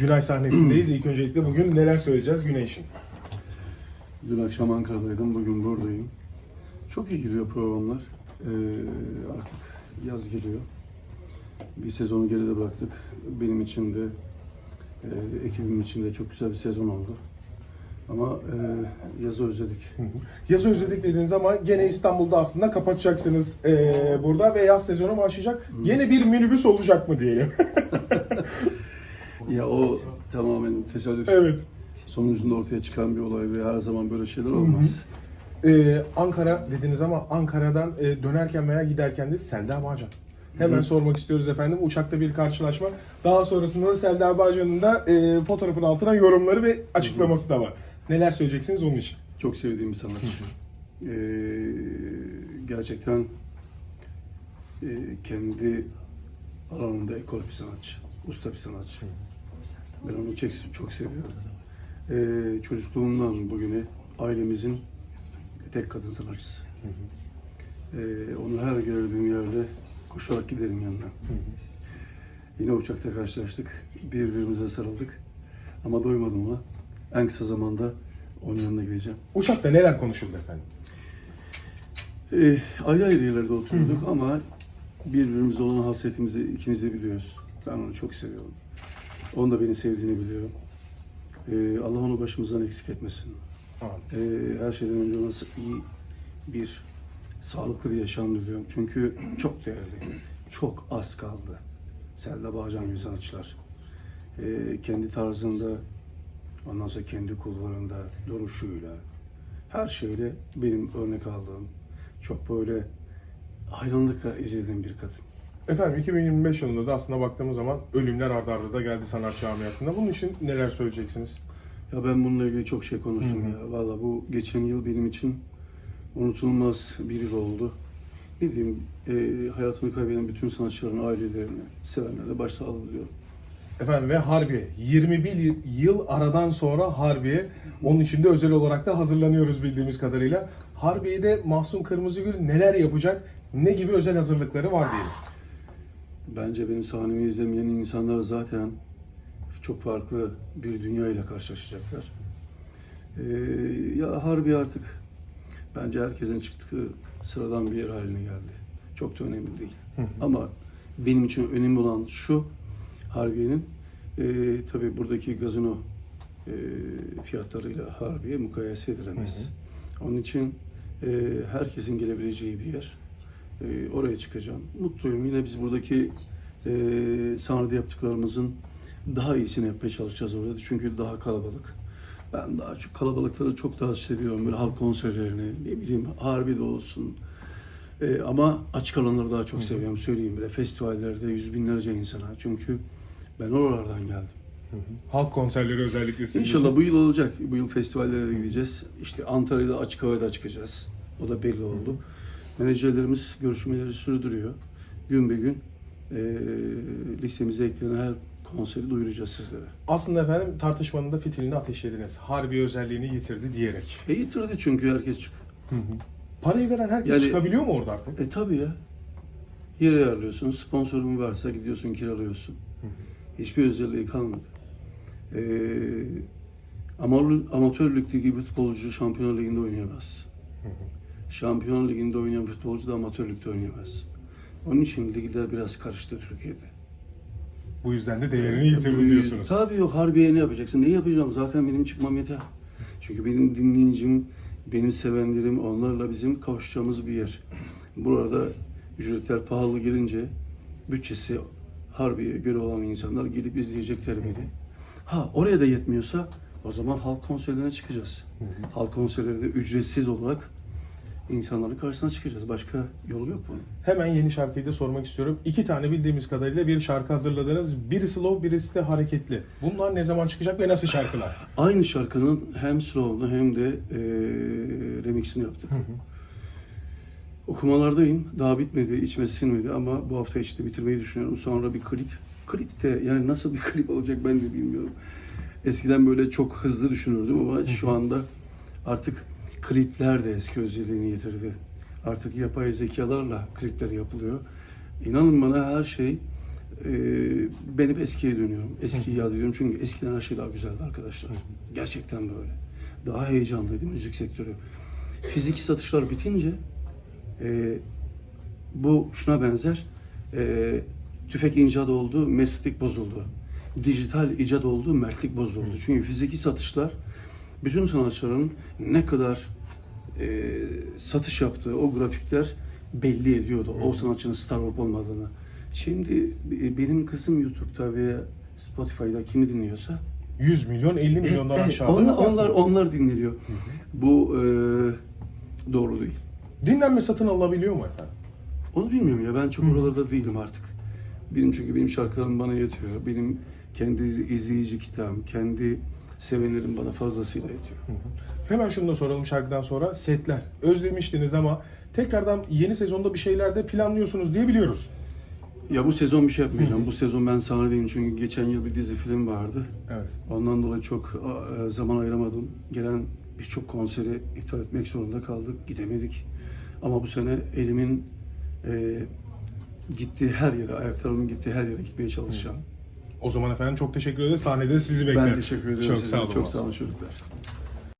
Günay sahnesindeyiz. İlk öncelikle bugün neler söyleyeceğiz Günay için? Dün akşam Ankara'daydım, bugün buradayım. Çok iyi gidiyor programlar. Ee, artık yaz geliyor. Bir sezonu geride bıraktık. Benim için de, e, ekibim için de çok güzel bir sezon oldu. Ama e, yazı özledik. Yazı özledik dediniz ama gene İstanbul'da aslında kapatacaksınız ee, burada ve yaz sezonu başlayacak. Yine bir minibüs olacak mı diyelim. Ya o tamamen tesadüf. evet. Sonucunda ortaya çıkan bir olay ve her zaman böyle şeyler olmaz. Ee, Ankara dediniz ama Ankara'dan e, dönerken veya giderken de Selda Bağcan. Hemen sormak istiyoruz efendim. Uçakta bir karşılaşma. Daha sonrasında da Selda Bağcan'ın da e, fotoğrafın altına yorumları ve açıklaması da var. Neler söyleyeceksiniz onun için? Çok sevdiğim bir sanatçı. Ee, gerçekten e, kendi alanında ekol bir sanatçı, usta bir sanatçı. Ben onu çok, çok seviyorum. Ee, çocukluğumdan bugüne ailemizin tek kadın sanatçısı. Ee, onu her gördüğüm yerde koşarak giderim yanına. Yine uçakta karşılaştık, birbirimize sarıldık. Ama doymadım ona. En kısa zamanda onun yanına gideceğim. Uçakta neler konuşuldu efendim? Ee, ayrı ayrı yerlerde oturuyorduk ama birbirimize olan hasretimizi ikimiz de biliyoruz. Ben onu çok seviyorum. Onun da beni sevdiğini biliyorum. Ee, Allah onu başımızdan eksik etmesin. Ee, her şeyden önce ona iyi bir sağlıklı bir yaşam diliyorum. Çünkü çok değerli, çok az kaldı. Selda Bağcan gibi sanatçılar. Ee, kendi tarzında, ondan sonra kendi kulvarında, duruşuyla, her şeyle benim örnek aldığım, çok böyle hayranlıkla izlediğim bir kadın. Efendim 2025 yılında da aslında baktığımız zaman ölümler ardarda arda da geldi sanat camiasında. Bunun için neler söyleyeceksiniz? Ya ben bununla ilgili çok şey konuştum ya. Valla bu geçen yıl benim için unutulmaz bir yıl oldu. Ne diyeyim, e, hayatını kaybeden bütün sanatçıların ailelerine, sevenlerle başsağlığı diliyorum. Efendim ve Harbiye. 21 yıl aradan sonra Harbiye. Onun için de özel olarak da hazırlanıyoruz bildiğimiz kadarıyla. Harbiye'de Mahsun Kırmızıgül neler yapacak? Ne gibi özel hazırlıkları var diyelim. Bence benim sahnemi izlemeyen insanlar zaten çok farklı bir dünya ile karşılaşacaklar. Ee, ya Harbi artık bence herkesin çıktığı sıradan bir yer haline geldi. Çok da önemli değil. Ama benim için önemli olan şu Harbiye'nin e, tabii buradaki gazino e, fiyatlarıyla Harbiye mukayese edilemez. Onun için e, herkesin gelebileceği bir yer. E, oraya çıkacağım. Mutluyum. Yine biz buradaki e, sahnede yaptıklarımızın daha iyisini yapmaya çalışacağız orada. Çünkü daha kalabalık. Ben daha çok kalabalıkları çok daha seviyorum. Böyle halk konserlerini, ne bileyim Harbi'de olsun. E, ama açık alanları daha çok seviyorum. Söyleyeyim bile festivallerde yüz binlerce insana. Çünkü ben oralardan geldim. Halk konserleri özellikle sizin İnşallah bu yıl olacak. Bu yıl festivallere de gideceğiz. İşte Antalya'da açık havada çıkacağız. O da belli oldu. Menajerlerimiz görüşmeleri sürdürüyor. Gün be gün e, listemize eklenen her konseri duyuracağız sizlere. Aslında efendim tartışmanın da fitilini ateşlediniz. Harbiye özelliğini yitirdi diyerek. E yitirdi çünkü herkes çık. Parayı veren herkes Yani- çıkabiliyor mu orada artık? E tabii ya. Yer ayarlıyorsun, sponsorun varsa gidiyorsun kiralıyorsun. Hiçbir özelliği kalmadı. E, amatör, amatör ligdeki bir futbolcu Şampiyonlar Ligi'nde oynayamaz. Şampiyonlar Ligi'nde oynayan bir futbolcu da amatör ligde oynayamaz. Onun için ligler biraz karıştı Türkiye'de. Bu yüzden de değerini yitirdi diyorsunuz. Tabii yok Harbiye ne yapacaksın? Ne yapacağım? Zaten benim çıkmam yeter. Çünkü benim dinleyicim, benim sevenlerim, onlarla bizim kavuşacağımız bir yer. Burada ücretler pahalı gelince bütçesi Harbiye'ye göre olan insanlar gelip izleyecekler beni. Ha oraya da yetmiyorsa o zaman halk konserlerine çıkacağız. Halk konserleri de ücretsiz olarak insanların karşısına çıkacağız. Başka yolu yok bunun. Hemen yeni şarkıyı da sormak istiyorum. İki tane bildiğimiz kadarıyla bir şarkı hazırladınız. Biri slow, birisi de hareketli. Bunlar ne zaman çıkacak ve nasıl şarkılar? Aynı şarkının hem slow'unu hem de e, remixini yaptık. Okumalardayım. Daha bitmedi, içime sinmedi ama bu hafta içinde bitirmeyi düşünüyorum. Sonra bir klip. Klip de yani nasıl bir klip olacak ben de bilmiyorum. Eskiden böyle çok hızlı düşünürdüm ama şu anda artık klipler de eski özelliğini yitirdi. Artık yapay zekalarla klipler yapılıyor. İnanın bana her şey e, ben hep eskiye dönüyorum. Eskiyi yad ediyorum çünkü eskiden her şey daha güzeldi arkadaşlar. Gerçekten böyle. Daha heyecanlıydı müzik sektörü. Fiziki satışlar bitince e, bu şuna benzer. E, tüfek icat oldu, mertlik bozuldu. Dijital icat oldu, mertlik bozuldu. Çünkü fiziki satışlar bütün sanatçıların ne kadar e, satış yaptığı o grafikler belli ediyordu. O sanatçının star olup olmadığını. Şimdi e, benim kızım YouTube'da ve Spotify'da kimi dinliyorsa 100 milyon 50 milyondan Evet, aşağıda onlar, onlar, onlar dinleniyor. Bu e, doğru değil. Dinlenme satın alabiliyor mu efendim? Onu bilmiyorum ya ben çok oralarda değilim artık. Benim çünkü benim şarkılarım bana yetiyor. Benim kendi izleyici kitlem, kendi sevenlerim bana fazlasıyla yetiyor. Hemen şunu da soralım şarkıdan sonra. Setler. Özlemiştiniz ama tekrardan yeni sezonda bir şeyler de planlıyorsunuz diye biliyoruz. Ya bu sezon bir şey yapmayacağım. Bu sezon ben sahnedeyim çünkü geçen yıl bir dizi film vardı. Evet. Ondan dolayı çok e, zaman ayıramadım. Gelen birçok konseri iptal etmek zorunda kaldık. Gidemedik. Ama bu sene elimin e, gittiği her yere, ayaklarımın gittiği her yere gitmeye çalışacağım. O zaman efendim çok teşekkür ederiz. Sahnede sizi bekler. Ben teşekkür ediyorum Çok size. sağ olun. Çok sağ olun çocuklar.